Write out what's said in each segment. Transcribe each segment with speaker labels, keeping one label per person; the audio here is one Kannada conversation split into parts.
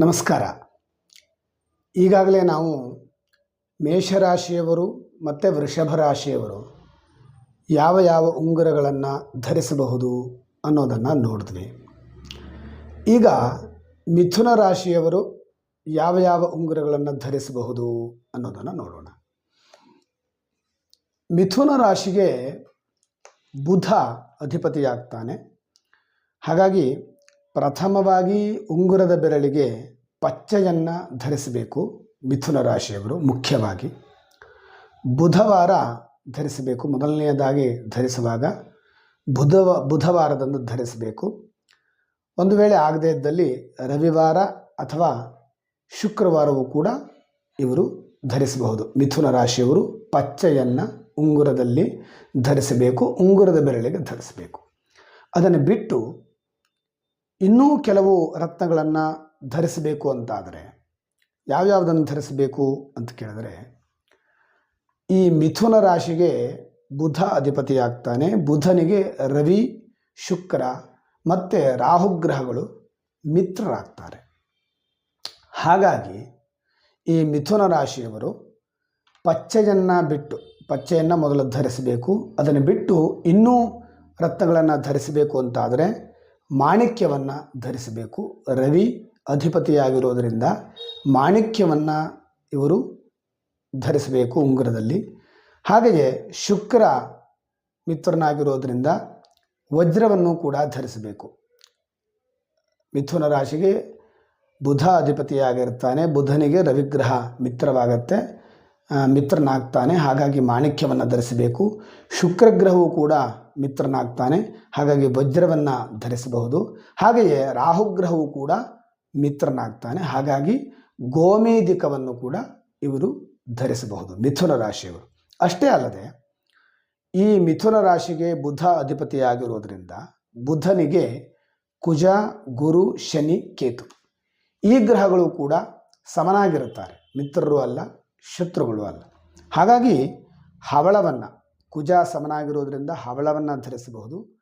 Speaker 1: ನಮಸ್ಕಾರ. ಈಗಾಗಲೇ ನಾವು ಮೇಷರಾಶಿಯವರು ಮತ್ತು ವೃಷಭ ರಾಶಿಯವರು ಯಾವ ಯಾವ ಉಂಗುರಗಳನ್ನು ಧರಿಸಬಹುದು ಅನ್ನೋದನ್ನು ನೋಡಿದ್ವಿ. ಈಗ ಮಿಥುನ ರಾಶಿಯವರು ಯಾವ ಯಾವ ಉಂಗುರಗಳನ್ನು ಧರಿಸಬಹುದು ಅನ್ನೋದನ್ನು ನೋಡೋಣ. ಮಿಥುನ ರಾಶಿಗೆ ಬುಧ ಅಧಿಪತಿಯಾಗ್ತಾನೆ. ಹಾಗಾಗಿ ಪ್ರಥಮವಾಗಿ ಉಂಗುರದ ಬೆರಳಿಗೆ ಪಚ್ಚೆಯನ್ನು ಧರಿಸಬೇಕು ಮಿಥುನ ರಾಶಿಯವರು ಮುಖ್ಯವಾಗಿ. ಬುಧವಾರ ಧರಿಸಬೇಕು, ಮೊದಲನೆಯದಾಗಿ ಧರಿಸುವಾಗ ಬುಧವ, ಬುಧವಾರದಂದು ಧರಿಸಬೇಕು. ಒಂದು ವೇಳೆ ಆಗದೇ ಇದ್ದಲ್ಲಿ ರವಿವಾರ ಅಥವಾ ಶುಕ್ರವಾರವೂ ಕೂಡ ಇವರು ಧರಿಸಬಹುದು. ಮಿಥುನ ರಾಶಿಯವರು ಪಚ್ಚೆಯನ್ನು ಉಂಗುರದಲ್ಲಿ ಧರಿಸಬೇಕು, ಉಂಗುರದ ಬೆರಳಿಗೆ ಧರಿಸಬೇಕು. ಅದನ್ನು ಬಿಟ್ಟು ಇನ್ನೂ ಕೆಲವು ರತ್ನಗಳನ್ನು ಧರಿಸಬೇಕು ಅಂತಾದರೆ ಯಾವ್ಯಾವುದನ್ನು ಧರಿಸಬೇಕು ಅಂತ ಕೇಳಿದ್ರೆ, ಈ ಮಿಥುನ ರಾಶಿಗೆ ಬುಧ ಅಧಿಪತಿಯಾಗ್ತಾನೆ. ಬುಧನಿಗೆ ರವಿ, ಶುಕ್ರ ಮತ್ತು ರಾಹುಗ್ರಹಗಳು ಮಿತ್ರರಾಗ್ತಾರೆ. ಹಾಗಾಗಿ ಈ ಮಿಥುನ ರಾಶಿಯವರು ಪಚ್ಚೆಯನ್ನು ಬಿಟ್ಟು, ಪಚ್ಚೆಯನ್ನು ಮೊದಲು ಧರಿಸಬೇಕು. ಅದನ್ನು ಬಿಟ್ಟು ಇನ್ನೂ ರತ್ನಗಳನ್ನು ಧರಿಸಬೇಕು ಅಂತಾದರೆ ಮಾಣಿಕ್ಯವನ್ನು ಧರಿಸಬೇಕು. ರವಿ ಅಧಿಪತಿಯಾಗಿರೋದರಿಂದ ಮಾಣಿಕ್ಯವನ್ನು ಇವರು ಧರಿಸಬೇಕು ಉಂಗುರದಲ್ಲಿ. ಹಾಗೆಯೇ ಶುಕ್ರ ಮಿತ್ರನಾಗಿರೋದರಿಂದ ವಜ್ರವನ್ನು ಕೂಡ ಧರಿಸಬೇಕು. ಮಿಥುನ ರಾಶಿಗೆ ಬುಧ ಅಧಿಪತಿಯಾಗಿರ್ತಾನೆ. ಬುಧನಿಗೆ ರವಿಗ್ರಹ ಮಿತ್ರವಾಗತ್ತೆ. ಮಿತ್ರನಾಗ್ತಾನೆ. ಹಾಗಾಗಿ ಮಾಣಿಕ್ಯವನ್ನು ಧರಿಸಬೇಕು. ಶುಕ್ರಗ್ರಹವು ಕೂಡ ಮಿತ್ರನಾಗ್ತಾನೆ. ಹಾಗಾಗಿ ವಜ್ರವನ್ನು ಧರಿಸಬಹುದು. ಹಾಗೆಯೇ ರಾಹುಗ್ರಹವು ಕೂಡ ಮಿತ್ರನಾಗ್ತಾನೆ. ಹಾಗಾಗಿ ಗೋಮೇಧಿಕವನ್ನು ಕೂಡ ಇವರು ಧರಿಸಬಹುದು, ಮಿಥುನ ರಾಶಿಯವರು. ಅಷ್ಟೇ ಅಲ್ಲದೆ ಈ ಮಿಥುನ ರಾಶಿಗೆ ಬುಧ ಅಧಿಪತಿಯಾಗಿರೋದ್ರಿಂದ ಬುಧನಿಗೆ ಕುಜ, ಗುರು, ಶನಿ, ಕೇತು ಈ ಗ್ರಹಗಳು ಕೂಡ ಸಮನಾಗಿರುತ್ತಾರೆ. ಮಿತ್ರರು ಅಲ್ಲ ಶತ್ರುಗಳು ಅಲ್ಲ. ಹಾಗಾಗಿ ಹವಳವನ್ನು ಕುಜ ಸಮನಾಗಿರೋದ್ರಿಂದ ಹವಳವನ್ನು ಧರಿಸಬಹುದು.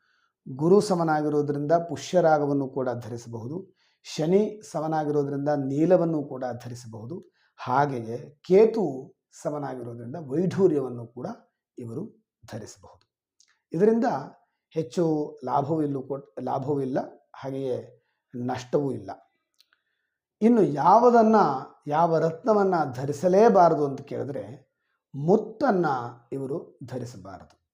Speaker 1: ಗುರು ಸಮನಾಗಿರೋದ್ರಿಂದ ಪುಷ್ಯರಾಗವನ್ನು ಕೂಡ ಧರಿಸಬಹುದು. ಶನಿ ಸಮನಾಗಿರೋದ್ರಿಂದ ನೀಲವನ್ನು ಕೂಡ ಧರಿಸಬಹುದು. ಹಾಗೆಯೇ ಕೇತು ಸಮನಾಗಿರೋದ್ರಿಂದ ವೈಢೂರ್ಯವನ್ನು ಕೂಡ ಇವರು ಧರಿಸಬಹುದು. ಇದರಿಂದ ಹೆಚ್ಚು ಲಾಭವೂ ಇಲ್ಲೂ ಲಾಭವೂ ಇಲ್ಲ, ಹಾಗೆಯೇ ನಷ್ಟವೂ ಇಲ್ಲ. ಇನ್ನು ಯಾವುದನ್ನು, ಯಾವ ರತ್ನವನ್ನು ಧರಿಸಲೇಬಾರದು ಅಂತ ಕೇಳಿದ್ರೆ ಮುತ್ತನ್ನು ಇವರು ಧರಿಸಬಾರದು.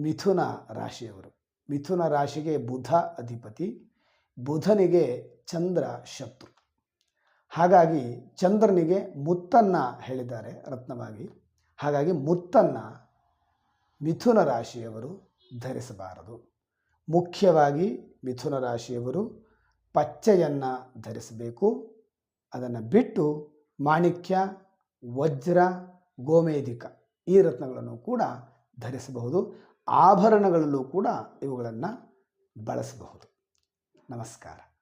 Speaker 1: ಮಿಥುನ ರಾಶಿಯವರು. ಮಿಥುನ ರಾಶಿಗೆ ಬುಧ ಅಧಿಪತಿ, ಬುಧನಿಗೆ ಚಂದ್ರ ಶತ್ರು. ಹಾಗಾಗಿ ಚಂದ್ರನಿಗೆ ಮುತ್ತನ್ನು ಹೇಳಿದ್ದಾರೆ ರತ್ನವಾಗಿ. ಹಾಗಾಗಿ ಮುತ್ತನ್ನು ಮಿಥುನ ರಾಶಿಯವರು ಧರಿಸಬಾರದು. ಮುಖ್ಯವಾಗಿ ಮಿಥುನ ರಾಶಿಯವರು ಪಚ್ಚೆಯನ್ನು ಧರಿಸಬೇಕು. ಅದನ್ನು ಬಿಟ್ಟು ಮಾಣಿಕ್ಯ, ವಜ್ರ, ಗೋಮೇಧಿಕ ಈ ರತ್ನಗಳನ್ನು ಕೂಡ ಧರಿಸಬಹುದು. ಆಭರಣಗಳಲ್ಲೂ ಕೂಡ ಇವುಗಳನ್ನು ಬಳಸಬಹುದು. ನಮಸ್ಕಾರ.